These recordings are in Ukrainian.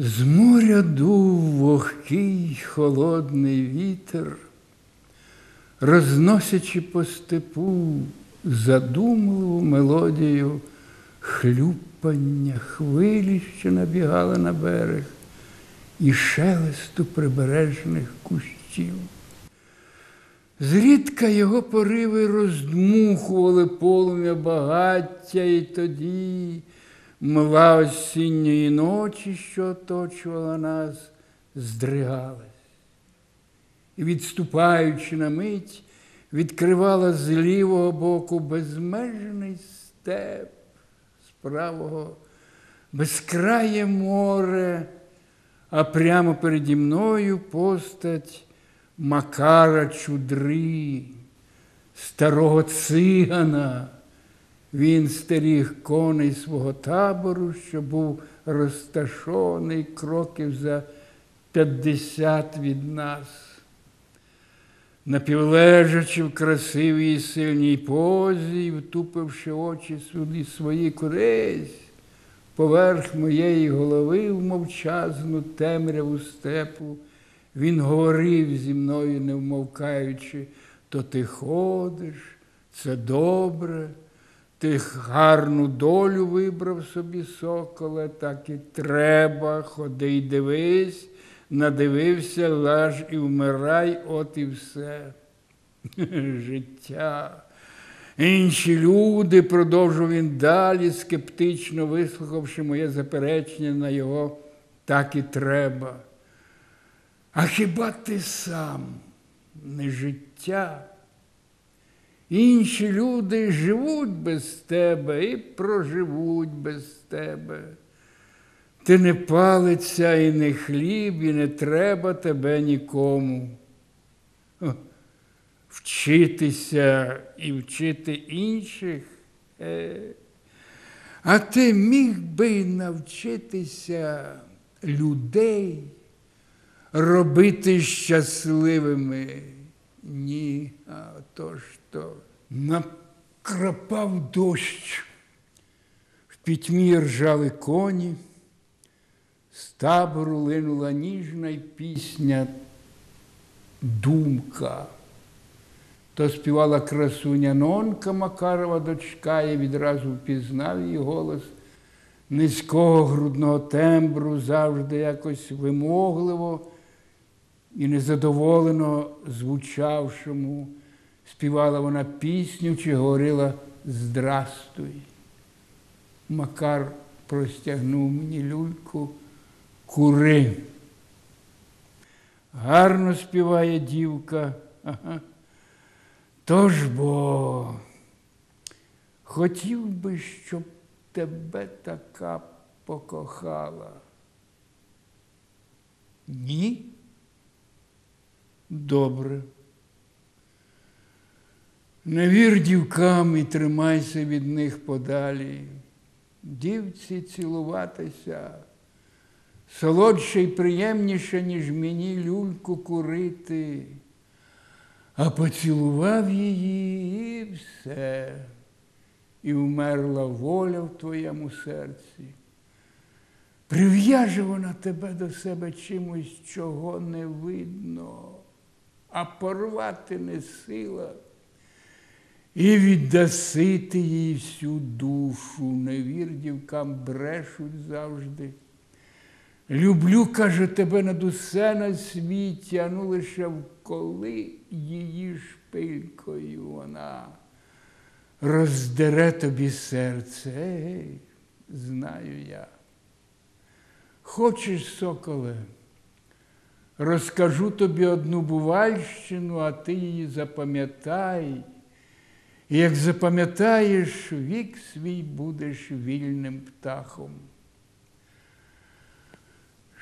З моря дув вогкий холодний вітер, розносячи по степу задумливу мелодію хлюпання хвилі, що набігали на берег, і шелесту прибережних кущів. Зрідка його пориви роздмухували полум'я багаття, і тоді мла осінньої ночі, що оточувала нас, здригалась. І, відступаючи на мить, відкривала з лівого боку безмежний степ, з правого безкрає море, а прямо переді мною постать Макара Чудри, старого цигана. Він стеріг коней свого табору, що був розташований кроків за 50 від нас. Напівлежачи в красивій сильній позі, втупивши очі сюди свої кудись, поверх моєї голови в мовчазну темряву степу, він говорив зі мною, не вмовкаючи, то ти ходиш, це добре. Ти гарну долю вибрав собі соколе, так і треба, ходи й дивись, надивився, лаж і вмирай, от і все. Життя. Інші люди, продовжував він далі, скептично вислухавши моє заперечення на його так і треба. А хіба ти сам не життя? Інші люди живуть без тебе і проживуть без тебе. Ти не палиця і не хліб, і не треба тебе нікому. Вчитися і вчити інших. А ти міг би навчитися людей робити щасливими. Ні, а то ж то накрапав дощ, в пітьмі ржали коні, з табору линула ніжна й пісня думка. То співала красуня нонка Макарова дочка, я відразу впізнав її голос. Низького грудного тембру, завжди якось вимогливо і незадоволено звучавшому, співала вона пісню чи говорила Здрастуй. Макар простягнув мені люльку кури. Гарно співає дівка. Тож бо хотів би, щоб тебе така покохала. Ні? Добре. Не вір дівкам і тримайся від них подалі. Дівці цілуватися солодше й приємніше, ніж мені люльку курити, а поцілував її і все, і вмерла воля в твоєму серці. Прив'яже вона тебе до себе чимось, чого не видно а порвати не сила. І віддаси ти їй всю душу, не вір дівкам брешуть завжди. Люблю, каже, тебе над усе на світі, а ну лише вколи її шпилькою вона роздере тобі серце. Ей, знаю я. Хочеш, соколе? Розкажу тобі одну бувальщину, а ти її запам'ятай. І як запам'ятаєш, вік свій будеш вільним птахом.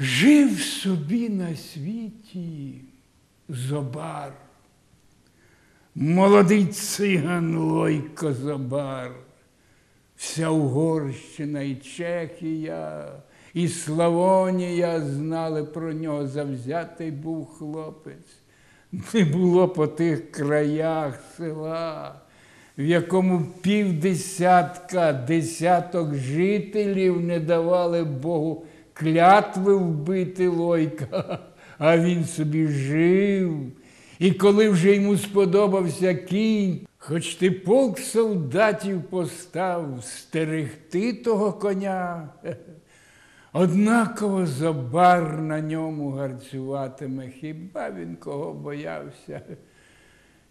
Жив собі на світі зобар, молодий циган Лойко Зобар, вся Угорщина і Чехія і Славонія знали про нього, завзятий був хлопець. Не було по тих краях села, в якому півдесятка десяток жителів не давали Богу клятви вбити лойка, а він собі жив. І коли вже йому сподобався кінь, хоч ти полк солдатів постав стерегти того коня, однаково забар на ньому гарцюватиме, хіба він кого боявся?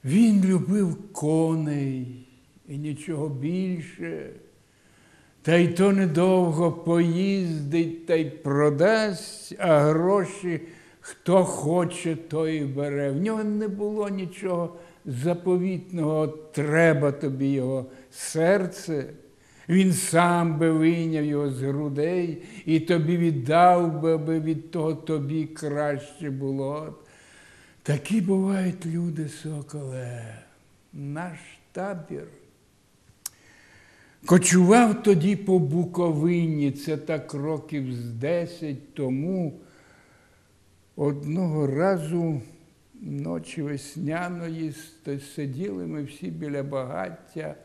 Він любив коней і нічого більше. Та й то недовго поїздить та й продасть, а гроші хто хоче, той і бере. В нього не було нічого заповітного, треба тобі його серце. Він сам би вийняв його з грудей і тобі віддав би, аби від того тобі краще було. Такі бувають люди, соколе. Наш табір. Кочував тоді по Буковині, це так років з десять тому. Одного разу ночі весняної сиділи ми всі біля багаття.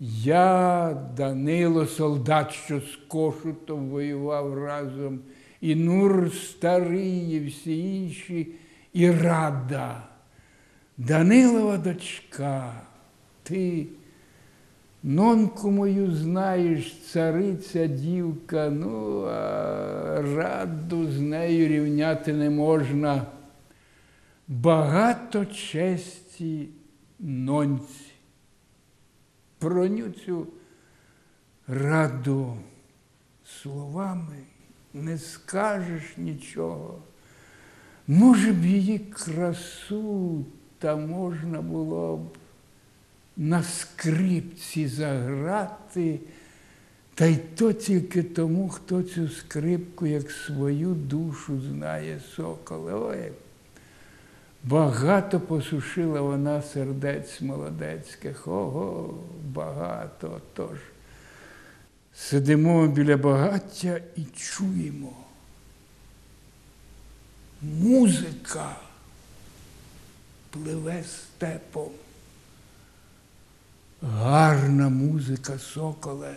Я, Данило, солдат, що з кошутом воював разом, і Нур старий, і всі інші, і рада. Данилова дочка, ти. Нонку мою знаєш, цариця дівка, ну, а раду з нею рівняти не можна. Багато честі нонці. Про цю раду словами не скажеш нічого. Може б її красу та можна було б на скрипці заграти, та й то тільки тому, хто цю скрипку як свою душу знає соколе. Ой, багато посушила вона сердець молодецьких. Ого, багато. Тож сидимо біля багаття і чуємо. Музика пливе степом. Гарна музика соколе.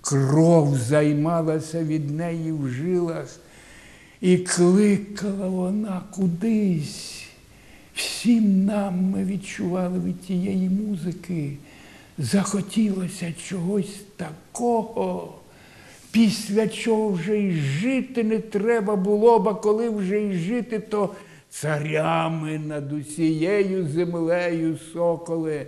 Кров займалася від неї в жилах, і кликала вона кудись. Всім нам ми відчували від тієї музики. Захотілося чогось такого, після чого вже й жити не треба було, б, а коли вже й жити, то царями над усією землею соколе.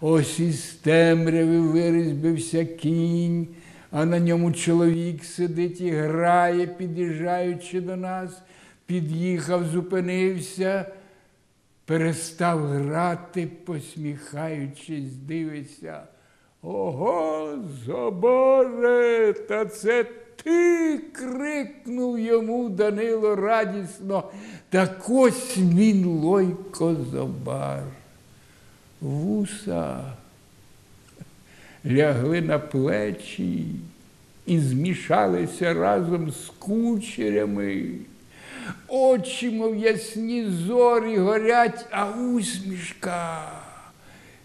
Ось із темряви вирізбився кінь, а на ньому чоловік сидить і грає, під'їжджаючи до нас, під'їхав, зупинився, перестав грати, посміхаючись, дивиться. Ого, Заборе, та це ти крикнув йому Данило радісно. Так ось він лойко Забар вуса лягли на плечі і змішалися разом з кучерями. Очі, мов ясні зорі горять, а усмішка.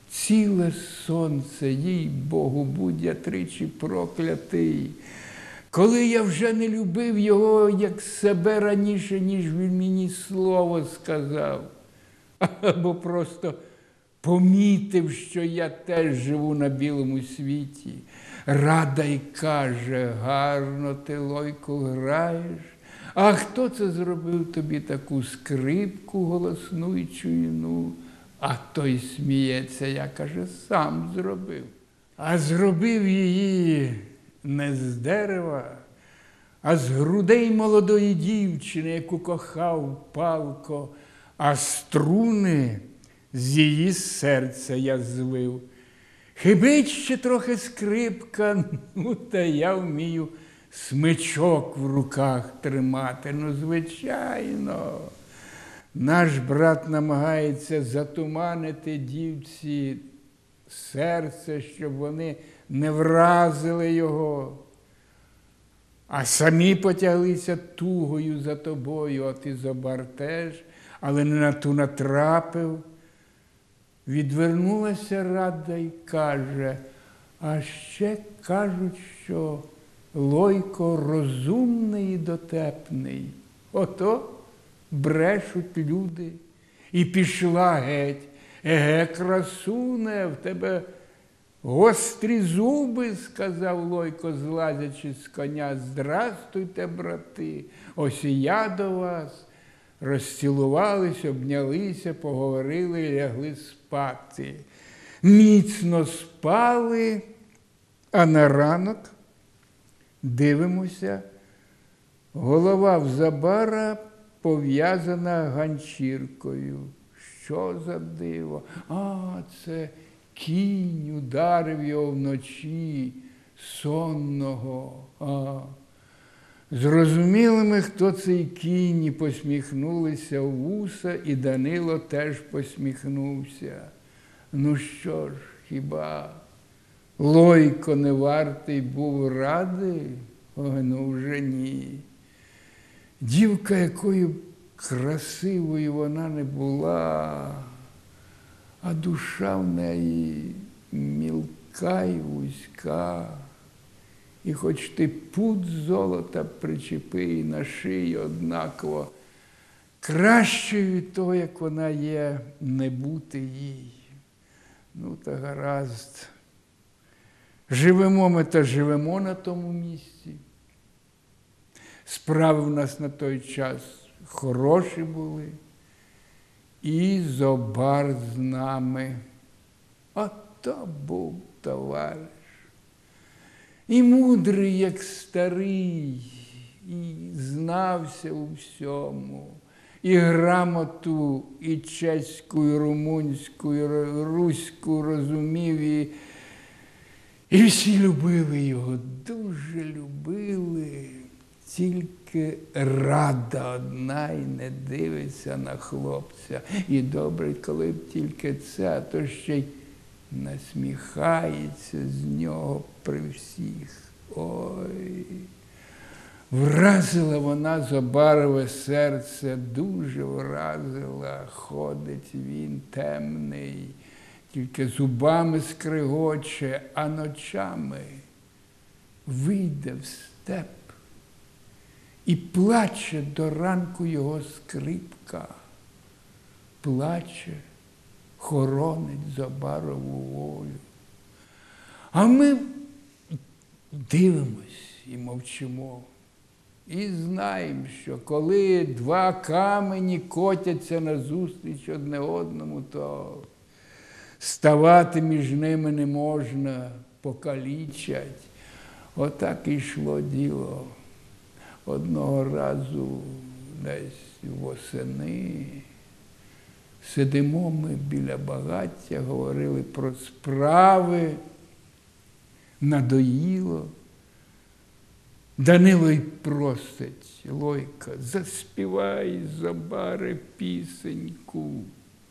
Ціле сонце, їй Богу, будь я тричі проклятий. Коли я вже не любив його як себе раніше, ніж він мені слово сказав, або просто помітив, що я теж живу на білому світі. Рада й каже, гарно ти лойку граєш. А хто це зробив тобі таку скрипку голосну і чуйну? А той сміється, я каже, сам зробив. А зробив її не з дерева, а з грудей молодої дівчини, яку кохав палко, а струни з її серця я звив. Хибить ще трохи скрипка, ну та я вмію смичок в руках тримати. Ну, звичайно, наш брат намагається затуманити дівці серце, щоб вони не вразили його, а самі потяглися тугою за тобою, а ти забар теж, але не на ту натрапив. Відвернулася рада і каже, а ще кажуть, що Лойко розумний і дотепний. Ото брешуть люди. І пішла геть. Еге, красуне, в тебе гострі зуби, сказав Лойко, злазячи з коня. Здрастуйте, брати, ось і я до вас. Розцілувались, обнялися, поговорили, лягли спати. Міцно спали, а на ранок дивимося, голова в забара пов'язана ганчіркою. Що за диво? А, це кінь ударив його вночі сонного. А. Зрозуміли ми, хто цей кінь, і посміхнулися в вуса, і Данило теж посміхнувся. Ну що ж, хіба Лойко не вартий був ради? Ой, ну вже ні. Дівка, якою красивою вона не була, а душа в неї мілка й вузька. І хоч ти пут золота причепи і на шиї однаково, краще від того, як вона є, не бути їй. Ну, та гаразд. Живемо ми та живемо на тому місці. Справи в нас на той час хороші були. І зобар з нами. Ото був товариш. І мудрий, як старий, і знався у всьому. І грамоту, і чеську, і румунську, і руську розумів, і, і всі любили його, дуже любили. Тільки рада одна й не дивиться на хлопця. І добре, коли б тільки це, то ще й насміхається з нього при всіх. Ой. Вразила вона Зобарове серце, дуже вразила, ходить він темний, тільки зубами скригоче, а ночами вийде в степ і плаче до ранку його скрипка, плаче, хоронить Забарову волю. А ми дивимось і мовчимо. І знаємо, що коли два камені котяться назустріч одне одному, то ставати між ними не можна, покалічать. Отак і йшло діло. Одного разу десь восени сидимо ми біля багаття, говорили про справи, надоїло. Данило й просить Лойка, заспівай забари пісеньку,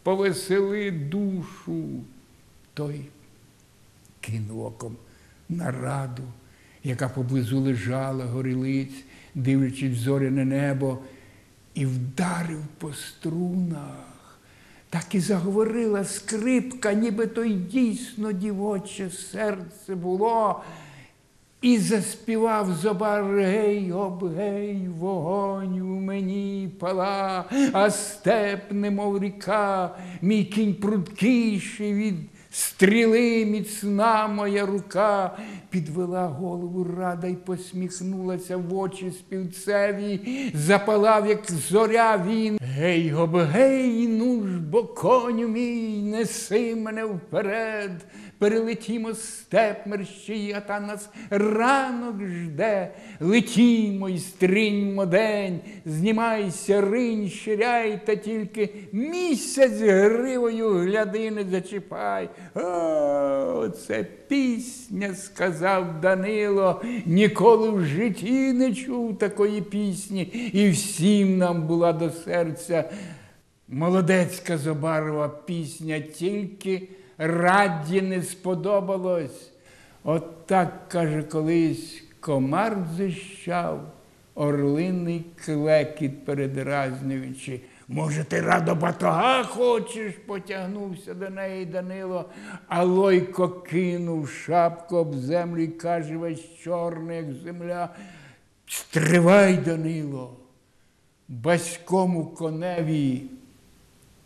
повесели душу. Той кинув оком на раду, яка поблизу лежала горілиць, дивлячись в зоряне небо, і вдарив по струнах. Так і заговорила скрипка, ніби то й дійсно дівоче серце було. І заспівав зобар гей, об гей, вогонь у мені пала, а степ, немов ріка, мій кінь прудкіший від стріли міцна моя рука, підвела голову рада й посміхнулася в очі співцеві, запалав, як зоря він. Гей, гоб, гей, ну ж, бо коню мій, неси мене вперед. Перелетімо степ мерщій, а та нас ранок жде. Летімо й стріньмо день, знімайся, ринь, ширяй, та тільки місяць гривою гляди, не зачіпай. О, це пісня, сказав Данило. Ніколи в житті не чув такої пісні, і всім нам була до серця. Молодецька Зобарова пісня, тільки раді не сподобалось. От так, каже, колись комар зищав, орлиний клекіт передразнюючи. Може, ти радо батога хочеш? потягнувся до неї Данило, а Лойко кинув шапку об землю і каже весь чорний, як земля. Стривай, Данило, баському коневі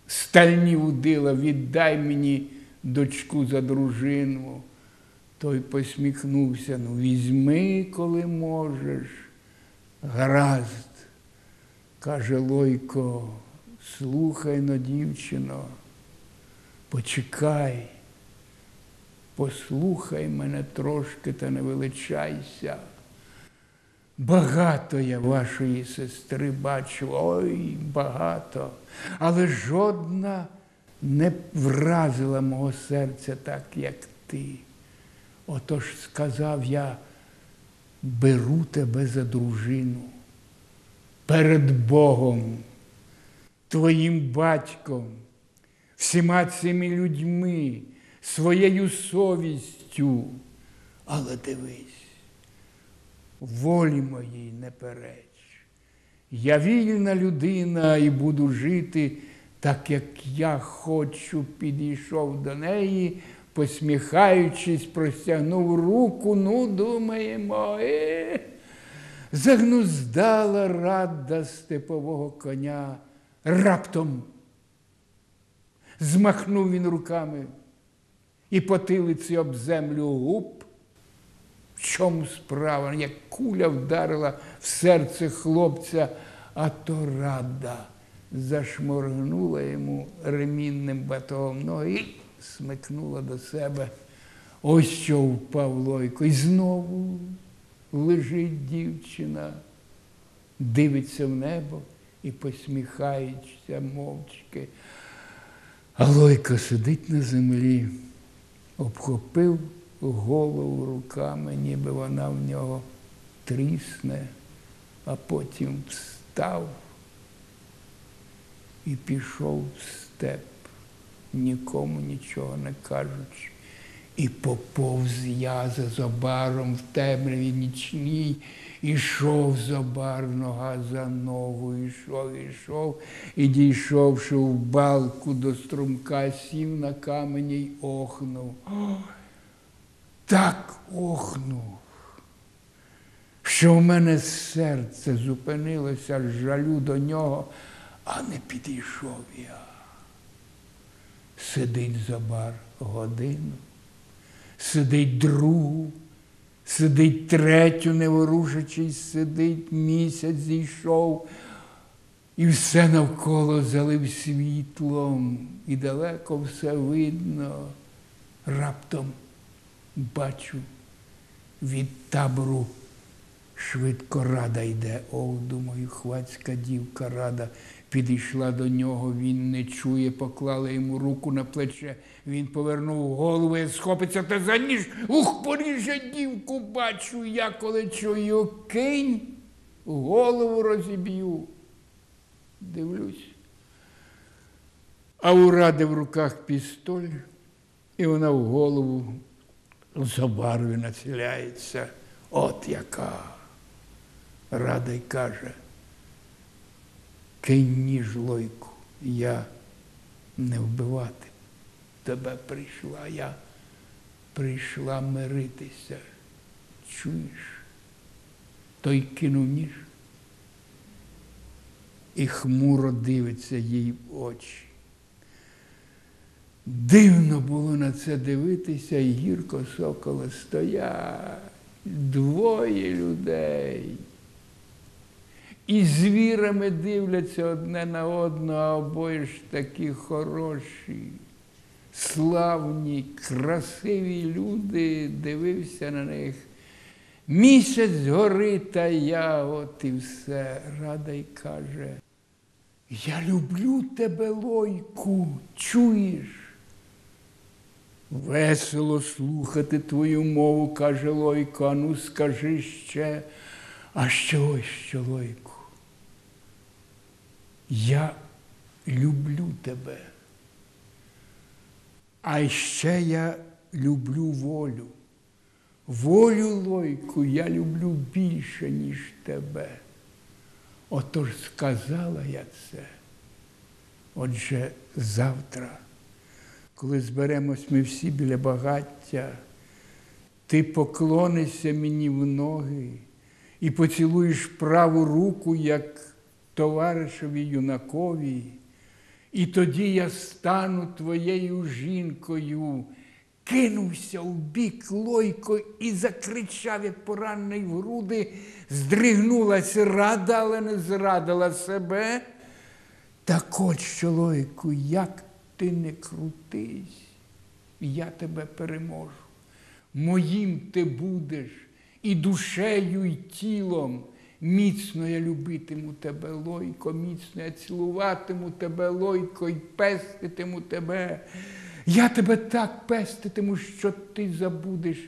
стальні удила, віддай мені дочку за дружину. Той посміхнувся, ну візьми, коли можеш. Гаразд, каже Лойко, слухай но, дівчино, почекай, послухай мене трошки та не величайся. Багато я вашої сестри бачив, ой, багато, але жодна не вразила мого серця так, як ти. Отож сказав я, беру тебе за дружину перед Богом, твоїм батьком, всіма цими людьми, своєю совістю. Але дивись, волі моїй не переч. Я вільна людина і буду жити так, як я хочу, підійшов до неї, посміхаючись, простягнув руку, ну, думаємо, е, загнуздала рада степового коня. Раптом змахнув він руками і потилиці об землю губ. В чому справа, як куля вдарила в серце хлопця, а то рада зашморгнула йому ремінним батогом ноги і смикнула до себе. Ось що впав Лойко. І знову лежить дівчина, дивиться в небо і посміхається мовчки. А Лойко сидить на землі, обхопив голову руками, ніби вона в нього трісне, а потім встав і пішов в степ, нікому нічого не кажучи. І поповз я за зобаром в темряві нічній, ішов зобар нога за ногу, ішов, ішов, і дійшовши в балку до струмка, сів на камені й охнув. Так охнув, що в мене серце зупинилося з жалю до нього, а не підійшов я. Сидить забар годину, сидить другу, сидить третю, не ворушачись, сидить місяць зійшов, і все навколо залив світлом, і далеко все видно. Раптом бачу, від табору швидко рада йде. Ох, думаю, хвацька дівка рада підійшла до нього, він не чує, поклала йому руку на плече. Він повернув голову і схопиться та за ніж. Ух, поріже дівку бачу, я коли чую, кинь, голову розіб'ю. Дивлюсь. А у ради в руках пістоль, і вона в голову забарві націляється. От яка. Рада й каже, кинь ніж лойку, я не вбивати. Тебе прийшла, я прийшла миритися. Чуєш? Той кинув ніж і хмуро дивиться їй в очі. Дивно було на це дивитися, і гірко сокола стоять двоє людей. І звірами дивляться одне на одного, а обоє ж такі хороші, славні, красиві люди, дивився на них. Місяць горить, та я, от і все. Рада й каже, я люблю тебе, Лойку, чуєш? Весело слухати твою мову, каже Лойко, а ну скажи ще, а що ось що, Лойку? Я люблю тебе. А ще я люблю волю. Волю Лойку я люблю більше, ніж тебе. Отож сказала я це, Отже, завтра, коли зберемось ми всі біля багаття, ти поклонишся мені в ноги і поцілуєш праву руку, як товаришеві юнакові, і тоді я стану твоєю жінкою. Кинувся в бік лойко і закричав, як поранений в груди, здригнулася рада, але не зрадила себе. Так от що, лойку, як ти не крутись, я тебе переможу. Моїм ти будеш і душею, і тілом. Міцно я любитиму тебе, лойко, міцно я цілуватиму тебе, лойко, і пеститиму тебе. Я тебе так пеститиму, що ти забудеш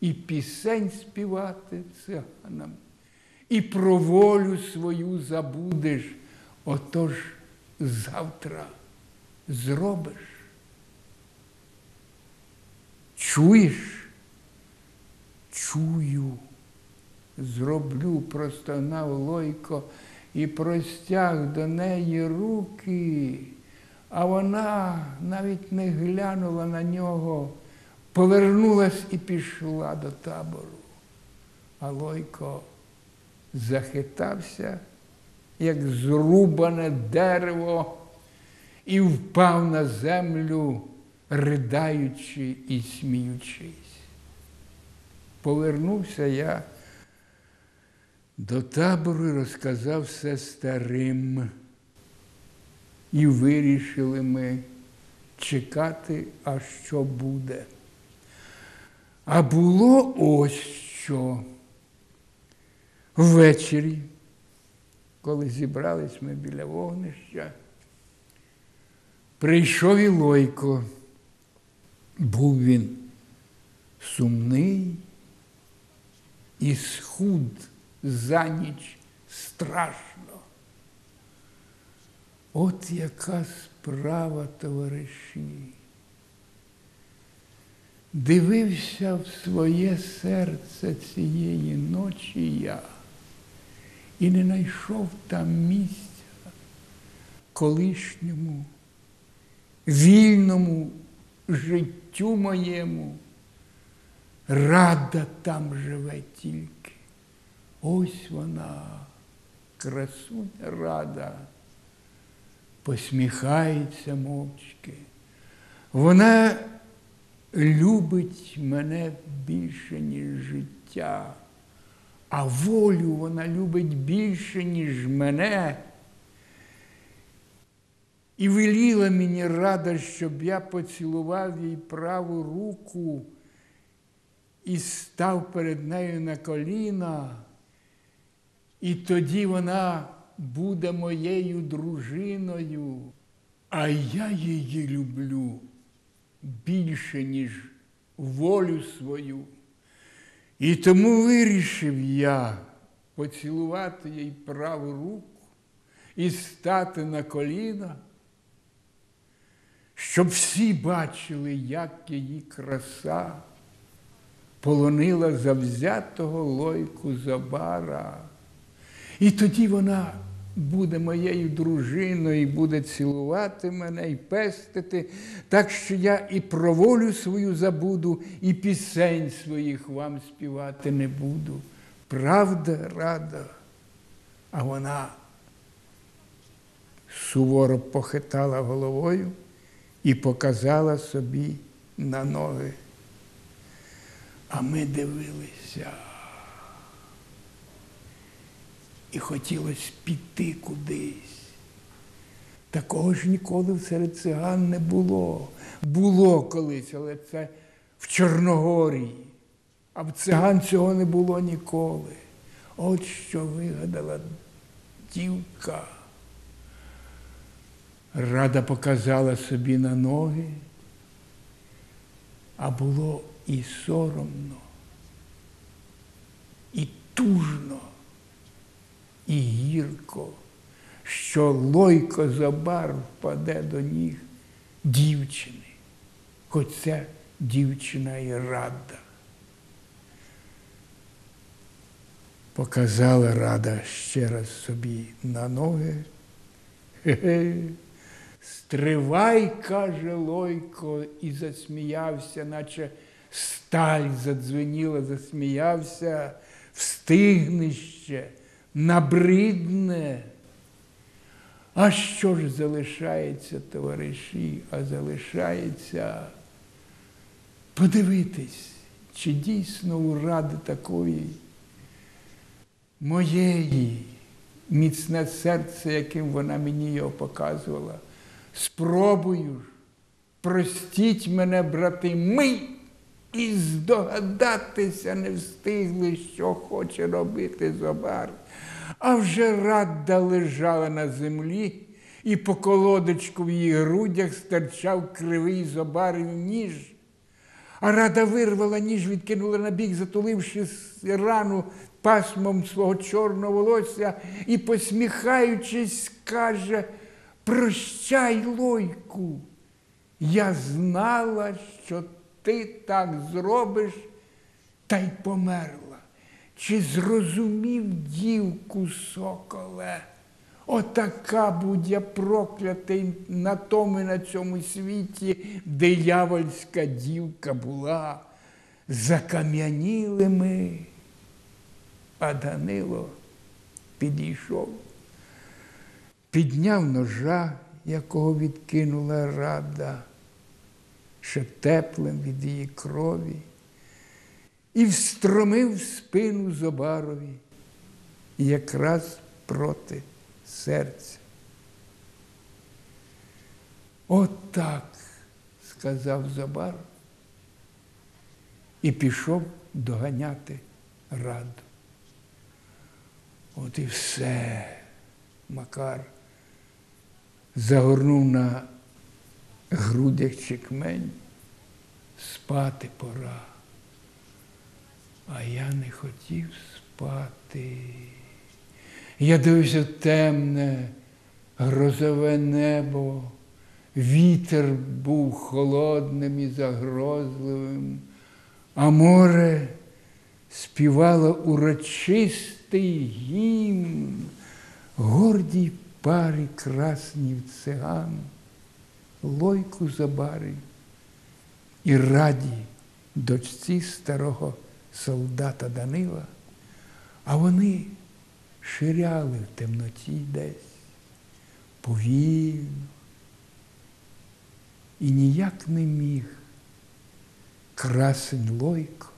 і пісень співати циганам, і про волю свою забудеш. Отож завтра зробиш. Чуєш? Чую, зроблю, простогнав Лойко і простяг до неї руки, а вона навіть не глянула на нього, повернулась і пішла до табору. А Лойко захитався, як зрубане дерево, і впав на землю, ридаючи і сміючись. Повернувся я до табору розказав все старим. І вирішили ми чекати, а що буде. А було ось що. Ввечері, коли зібрались ми біля вогнища, прийшов і Лойко. Був він сумний і схуд за ніч страшно. От яка справа, товариші. Дивився в своє серце цієї ночі я і не знайшов там місця колишньому, вільному життю моєму. Рада там живе тільки. Ось вона, красуня рада, посміхається мовчки. Вона любить мене більше, ніж життя, а волю вона любить більше, ніж мене. І веліла мені рада, щоб я поцілував їй праву руку і став перед нею на коліна, і тоді вона буде моєю дружиною, а я її люблю більше, ніж волю свою. І тому вирішив я поцілувати їй праву руку і стати на коліна, щоб всі бачили, як її краса полонила завзятого лойку Забара. І тоді вона буде моєю дружиною, буде цілувати мене і пестити, так що я і про волю свою забуду, і пісень своїх вам співати не буду. Правда, рада, а вона суворо похитала головою і показала собі на ноги. А ми дивилися. І хотілося піти кудись. Такого ж ніколи серед циган не було. Було колись, але це в Чорногорії. А в циган цього не було ніколи. От що вигадала дівка. Рада показала собі на ноги, а було і соромно, і тужно, і гірко, що лойко забар впаде до ніг дівчини, хоч це дівчина і рада. Показала рада ще раз собі на ноги. Хе-хе, Стривай, каже Лойко, і засміявся, наче сталь задзвеніла, засміявся, встигне ще, набридне. А що ж залишається, товариші? А залишається подивитись, чи дійсно у ради такої моєї міцне серце, яким вона мені його показувала. Спробую ж, простіть мене, брати, ми і здогадатися не встигли, що хоче робити Зобар. А вже рада лежала на землі, і по колодочку в її грудях стирчав кривий зобарів ніж. А рада вирвала ніж, відкинула на бік, затуливши рану пасмом свого чорного волосся і, посміхаючись, каже, прощай, Лойку, я знала, що ти так зробиш, та й померла. Чи зрозумів дівку соколе? Отака будь я проклятий на тому і на цьому світі диявольська дівка була. Закам'яніли ми, а Данило підійшов, підняв ножа, якого відкинула рада, ще теплим від її крові, і встромив спину Зобарові якраз проти серця. Отак, сказав Забар і пішов доганяти раду. От і все, Макар загорнув на грудях чекмень, спати пора. А я не хотів спати. Я дивився темне, грозове небо, вітер був холодним і загрозливим, а море співало урочистий гімн, гордій парі краснів циган, лойку забари і раді дочці старого солдата Данила, а вони ширяли в темноті десь повільно. І ніяк не міг красень Лойко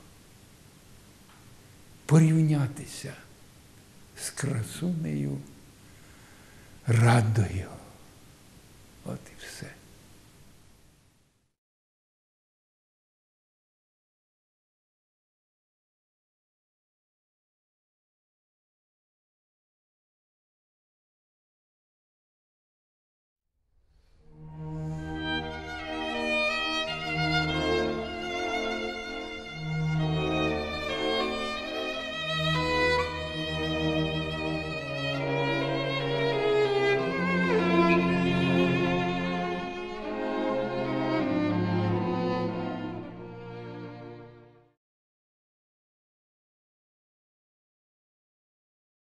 порівнятися з красунею радою. От і все.